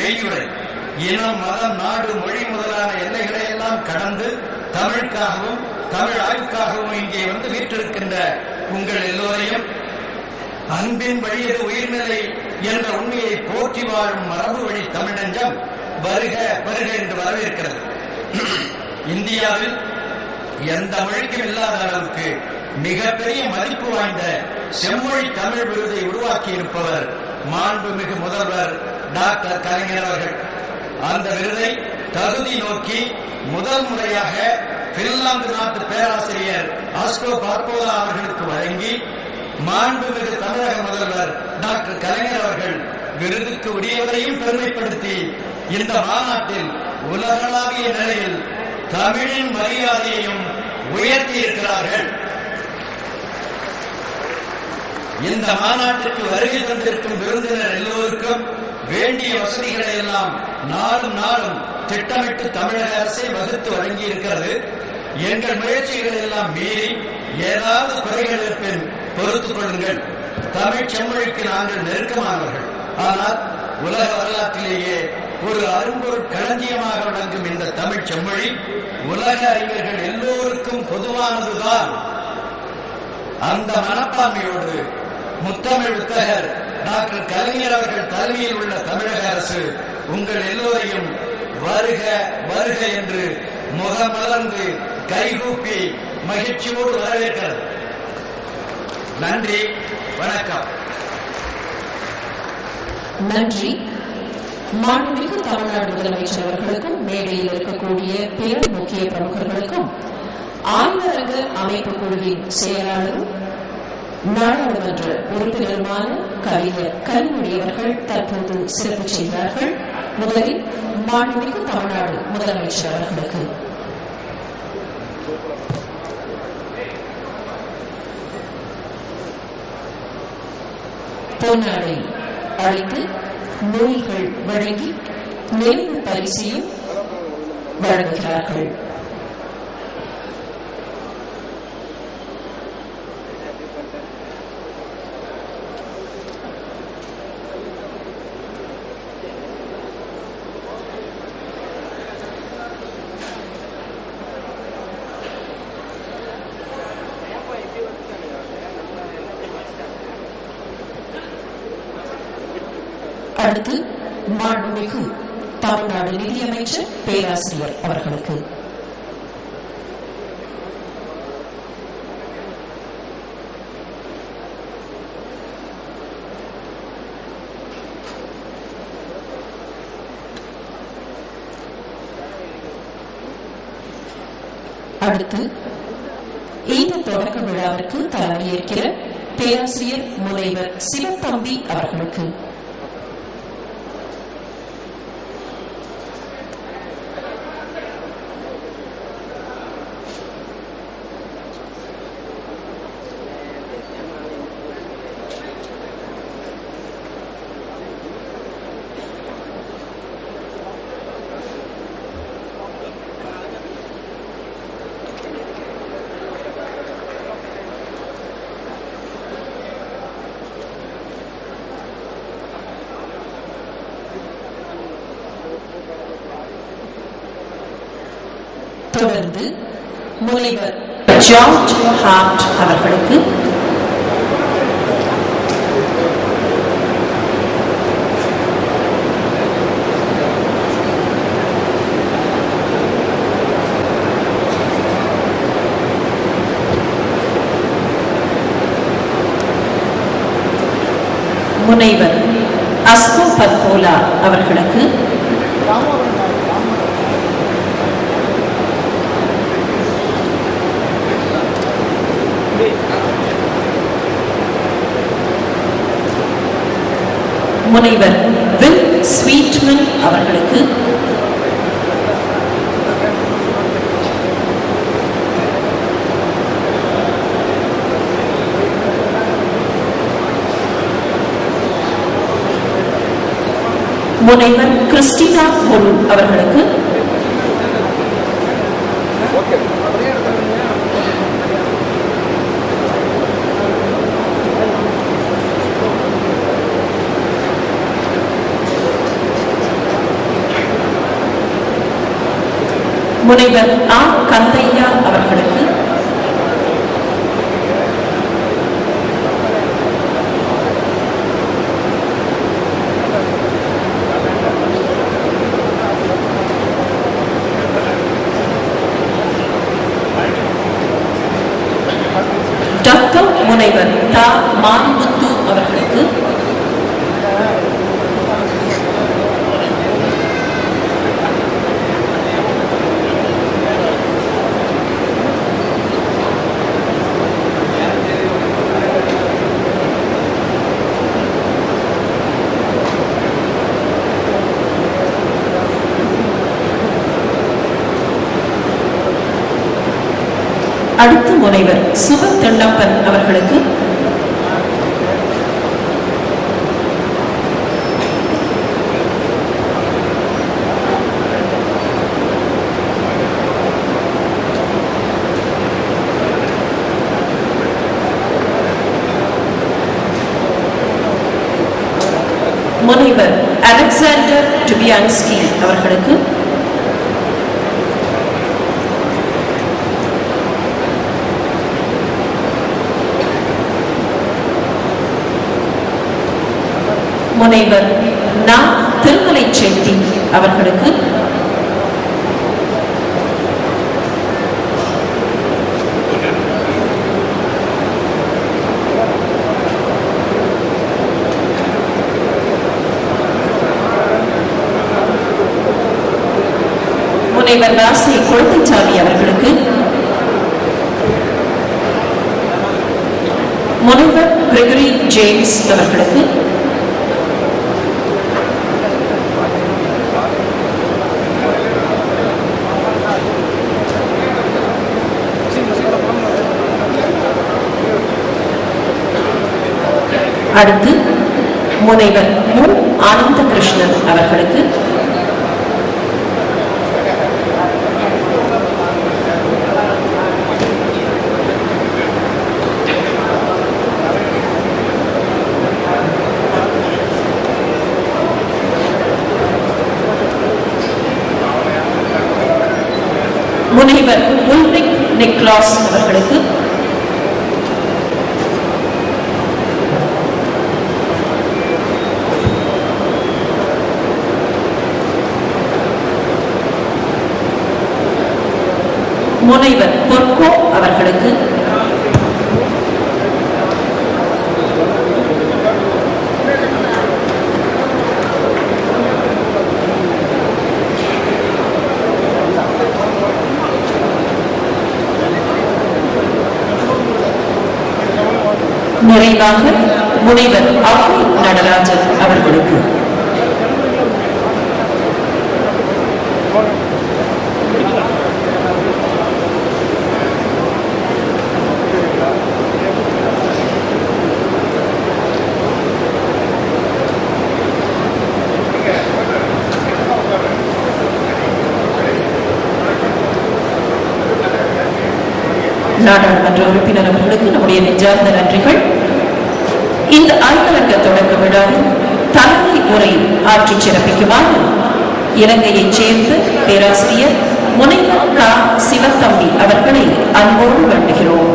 மெய்யுரை இனம் மதம் நாடு மொழி முதலான எல்லைகளை எல்லாம் கடந்து தமிழுக்காகவும் தமிழ் ஆய்வுக்காகவும் இங்கே வந்து வீற்றிருக்கின்ற உங்கள் எல்லோரையும் அன்பின் வழியது உயிர்நிலை என்ற உண்மையை போற்றி வாழும் மரபு வழி தமிழஞ்சம் வருக வருக என்று வரவேற்கிறது. இந்தியாவில் எந்த மொழிக்கும் இல்லாத அளவுக்கு மிகப்பெரிய மதிப்பு வாய்ந்த செம்மொழி தமிழ் விருதை உருவாக்கி இருப்பவர் மாண்புமிகு முதல்வர் டாக்டர் கலைஞர் அவர்கள். அந்த விருதை தகுதி நோக்கி முதல் முறையாக பின்லாந்து நாட்டு பேராசிரியர் ஆஸ்கோ பார்ப்போலா அவர்களுக்கு வழங்கி மாண்புமிகு தமிழக முதல்வர் டாக்டர் கலைஞர் அவர்கள் விருதுக்கு உரியவரையும் பெருமைப்படுத்தி இந்த மாநாட்டில் உலகளாவிய நிலையில் தமிழின் மரியாதையையும் உயர்த்தி இருக்கிறார்கள். இந்த மாநாட்டிற்கு வருகை தந்திருக்கும் விருந்தினர் எல்லோருக்கும் வேண்டிய வசதிகளை எல்லாம் நாளும் நாளும் திட்டமிட்டு தமிழக அரசே வகுத்து வழங்கி இருக்கிறது எங்கள் முயற்சிகளை எல்லாம் மீறி ஏதாவது குறைகள் இருப்பின் பொறுத்துக் கொள்ளுங்கள். தமிழ் செம்மொழிக்கு நாங்கள் நெருக்கமானவர்கள். ஆனால் உலக வரலாற்றிலேயே ஒரு அரும்பொருள் களஞ்சியமாக விளங்கும் இந்த தமிழ் செம்மொழி உலக அறிஞர்கள் எல்லோருக்கும் பொதுவானதுதான். அந்த மனப்பான்மையோடு முத்தமிழ் புத்தகர் டாக்டர் கலைஞர் அவர்கள் தலைமையில் உள்ள தமிழக அரசு உங்கள் எல்லோரையும் வருக வருக என்று முகமலர்ந்து கைகூப்பி மகிழ்ச்சியோடு வரவேற்கிறது. நன்றி வணக்கம். நன்றி. மாண்புமிகு தமிழ்நாடு முதலமைச்சர் அவர்களுக்கும் மேடையில் இருக்கக்கூடிய பிற முக்கிய பிரமுகர்களுக்கும் ஆய்வரங்க அமைப்பு குழுவின் செயலாளரும் நாடாளுமன்ற உறுப்பினருமான கவிஞர் கனிமொழி தற்போது சிறப்பு செய்கிறார்கள். முதலில் மாண்புமிகு தமிழ்நாடு முதலமைச்சர் அவர்களுக்கு. பொன்னாடை அழைத்து நூல்கள் வழங்கி நினைவு பரிசையும் வழங்குகிறார்கள். அடுத்து மாண்புமிகு தமிழ்நாடு நிதியமைச்சர் பேராசிரியர் அவர்களுக்கு. அடுத்து இந்த தொடக்க விழாவிற்கு தலைமையேற்கிற பேராசிரியர் முனைவர் சிவத்தம்பி அவர்களுக்கு. இருந்து முனைவர் ஜார்ஜ் ஹார்ட் அவர்களுக்கு முனைவர் அஸ்கோ பர்போலா அவர்களுக்கு முனைவர் வில் ஸ்வீட்மன் அவர்களுக்கு. முனைவர் கிறிஸ்டினா முரு அவர்களுக்கு. முனைவர் ஆ. கந்தையா அவர்களுக்கு. டாக்டர் முனைவர் தா. மாரிமுத்து அவர்களுக்கு. அடுத்த முனைவர் சுப தென்னப்பன் அவர்களுக்கு. முனைவர் அலெக்சாண்டர் டுபியான்ஸ்கி அவர்களுக்கு. முனைவர் நா திருமலை செட்டி அவர்களுக்கு. முனைவர் ராசி குழந்தைசாமி அவர்களுக்கு. முனைவர் கிரெகரி ஜேம்ஸ் அவர்களுக்கு. அடுத்து முனைவர் மு. ஆனந்த கிருஷ்ணன் அவர்களுக்கு. முனைவர் உல்ரிக் நிக்லாஸ் அவர்களுக்கு. முனைவர் பொற்கோ அவர்களுக்கு. நிறைவாக முனைவர் அவ்வை நடராஜன் அவர்களுக்கு. நாடாளுமன்ற உறுப்பினர் அவர்களுக்கு நம்முடைய நெஞ்சார்ந்த நன்றிகள். இந்த ஆய்வரங்க தொடக்க விழாவில் தலைமை உரை ஆற்றி சிறப்பிக்குமாறு இலங்கையைச் சேர்ந்த பேராசிரியர் முனைவர் கா. சிவத்தம்பி அவர்களை அன்போடு வேண்டுகிறோம்